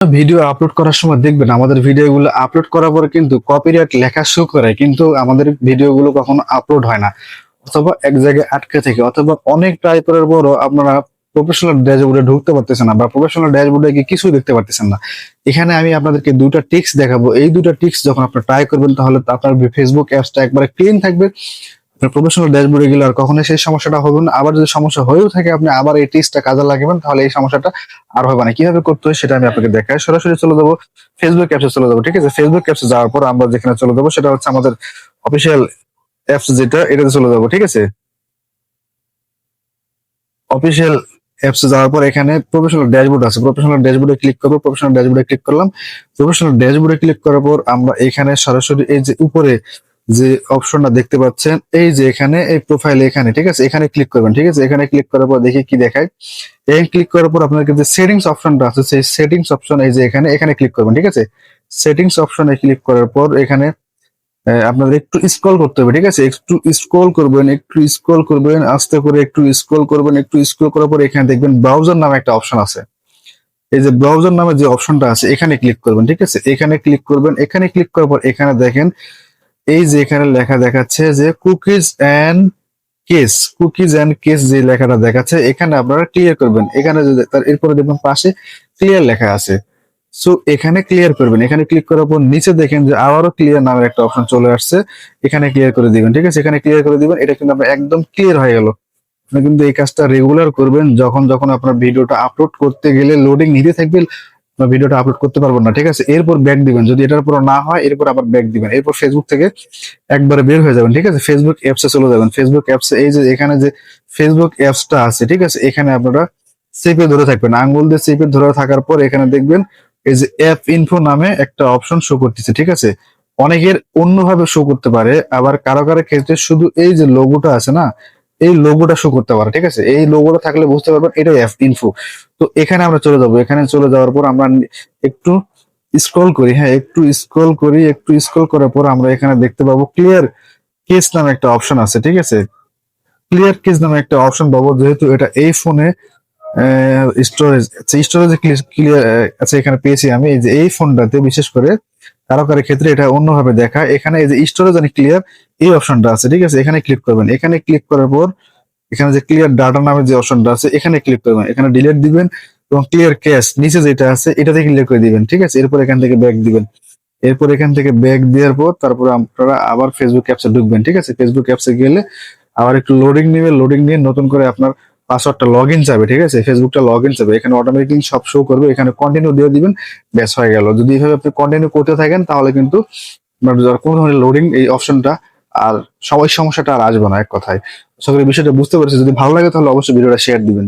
Video upload করার সময় দেখবেন আমাদের ভিডিওগুলো আপলোড করার পরে কিন্তু কপিরাইট লেখা শো করে, কিন্তু আমাদের ভিডিওগুলো কখনো আপলোড হয় না। অথবা এক জায়গায় আটকে থেকে, অথবা অনেক ট্রাই করার পরও আপনারা প্রফেশনাল ড্যাশবোর্ডে ঢুকতে পারতেছেন না বা প্রফেশনাল ড্যাশবোর্ডে গিয়ে কিছুই দেখতে পারতেছেন না। এখানে আমি আপনাদেরকে দুইটা টিক্স দেখাবো। এই দুইটা টিক্স যখন আপনারা ট্রাই করবেন তাহলে আপনার ফেসবুক অ্যাপসটা একবারে ক্লিন থাকবে। প্রফেশনাল ড্যাশবোর্ডে গেলে আর কখনোই সেই সমস্যাটা হবে না। আবার যদি সমস্যা হয়েও থাকে, আপনি আবার এই টিক্সটা কাজে লাগাবেন, তাহলে এই সমস্যাটা আর হবে না। কীভাবে করতে হয় সেটা আমি আপনাকে দেখাই। সরাসরি চলে যাব ফেসবুক অ্যাপসে চলে যাব, ঠিক আছে? ফেসবুক অ্যাপসে যাওয়ার পর আমরা যেখানে চলে যাব, সেটা হচ্ছে আমাদের অফিসিয়াল অ্যাপস যেটা, এটাতে চলে যাব, ঠিক আছে? অফিসিয়াল অ্যাপসে যাওয়ার পর এখানে প্রফেশনাল ড্যাশবোর্ড আছে। প্রফেশনাল ড্যাশবোর্ডে ক্লিক করব প্রফেশনাল ড্যাশবোর্ডে ক্লিক করলাম। প্রফেশনাল ড্যাশবোর্ডে ক্লিক করার পর আমরা এখানে সরাসরি এই যে উপরে যে অপশনটা দেখতে পাচ্ছেন, এই যে এখানে, এই প্রোফাইল এখানে, ঠিক আছে? এখানে ক্লিক করবেন, ঠিক আছে? এখানে ক্লিক করার পর দেখি কি দেখায়। এই ক্লিক করার পর আপনার যে সেটিংস অপশনটা আছে, সেই সেটিংস অপশন এই যে এখানে এখানে ক্লিক করবেন, ঠিক আছে? সেটিংস অপশনে ক্লিক করার পর এখানে আপনাদের একটু স্ক্রল করতে হবে, ঠিক আছে? একটু স্ক্রল করবেন, একটু স্ক্রল করবেন, আস্তে করে একটু স্ক্রল করবেন, একটু স্ক্রল করার পর এখানে দেখবেন ব্রাউজার নামে একটা অপশন আছে। এই যে ব্রাউজার নামে যে অপশনটা আছে, এখানে ক্লিক করবেন, ঠিক আছে? এখানে ক্লিক করবেন, এখানে ক্লিক করার পর এখানে দেখেন এই যে এখানে লেখা দেখাচ্ছে যে cookies and case cookies and case যে লেখাটা দেখাচ্ছে, এখানে আপনারা ক্লিয়ার করবেন। এখানে তার, এরপরে দেখবেন পাশে ক্লিয়ার লেখা আছে। সো এখানে ক্লিয়ার করবেন। এখানে ক্লিক করার পর নিচে দেখেন যে আবারও ক্লিয়ার নামের একটা অপশন চলে আসছে। এখানে ক্লিয়ার করে দিবেন, ঠিক আছে? এখানে ক্লিয়ার করে দিবেন। এটা কিন্তু আপনার একদম ক্লিয়ার হয়ে গেল। আপনি কিন্তু এই কাজটা রেগুলার করবেন। যখন যখন আপনার ভিডিওটা আপলোড করতে গেলে লোডিং নিতে থাকবে ভিডিওটা আপলোড করতে পারবেন না, ঠিক আছে? এরপর ব্যাক দিবেন। যদি এটার পর না হয়, এরপর আবার ব্যাক দিবেন। এরপর ফেসবুক থেকে একবারে বের হয়ে যাবেন, ঠিক আছে? ফেসবুক অ্যাপসে চলে যাবেন। ফেসবুক অ্যাপসে এই যে এখানে যে ফেসবুক অ্যাপসটা আছে, ঠিক আছে? এখানে আপনারা চেপে ধরে থাকবেন। আঙ্গুল দিয়ে চেপে ধরে থাকার পর এখানে দেখবেন এই যে অ্যাপ ইনফো নামে একটা অপশন শো করতেছে, ঠিক আছে? অনেকের অন্যভাবে শো করতে পারে, আবার কারও কারও ক্ষেত্রে শুধু এই যে লোগোটা আছে না এই লোগোটা শো করতে পারে, ঠিক আছে? এই লোগোটা থাকলে বুঝতে পারবেন এটাই ইনফো তো এখানে আমরা চলে যাব। এখানে চলে যাওয়ার পর আমরা একটু স্ক্রল করি হ্যাঁ একটু স্ক্রল করি, একটু স্ক্রল করার পর আমরা এখানে দেখতে পাবো ক্লিয়ার কেস নামে একটা অপশন আছে, ঠিক আছে? ক্লিয়ার কেস নামে একটা অপশন পাবো, যেহেতু এটা এই ফোনে স্টোরেজ স্টোরেজ ক্লিয়ার আচ্ছা এখানে পেয়েছি আমি। এই যে এই ফোনটাতে বিশেষ করে কারও কারও ক্ষেত্রে এটা অন্যভাবে দেখা। এখানে এই যে স্টোরেজ অনেক ক্লিয়ার এই অপশনটা আছে, ঠিক আছে? এখানে ক্লিক করবেন। এখানে ক্লিক করার পর এখানে যে ক্লিয়ার ডাটা নামে যে অপশনটা আছে, এখানে ক্লিক করবেন। এখানে ডিলিট দিবেন এবং ক্লিয়ার ক্যাশ নিচে যেটা আছে, এটাতে ক্লিয়ার করে দিবেন, ঠিক আছে? এরপর এখান থেকে ব্যাক দিবেন। এরপর এখান থেকে ব্যাক দেওয়ার পর তারপর আপনারা আবার ফেসবুক অ্যাপসে ঢুকবেন, ঠিক আছে? ফেসবুক অ্যাপসে গেলে আবার একটু লোডিং নেবে। লোডিং নিয়ে নতুন করে আপনার পাসওয়ার্ডটা লগ ইন যাবে, ঠিক আছে? ফেসবুকটা লগ ইন চাবে এখানে অটোমেটিকলি সব শো করবে, এখানে কন্টিনিউ দিয়ে দিবেন, ব্যাস হয়ে গেল। যদি এইভাবে আপনি কন্টিনিউ করতে থাকেন, তাহলে কিন্তু কোনো ধরনের লোডিং এই অপশনটা আর সবাই সমস্যাটা আর আসবে না, এক কথায়। সকলে বিষয়টা বুঝতে পারছি। যদি ভালো লাগে, তাহলে অবশ্যই ভিডিওটা শেয়ার দিবেন।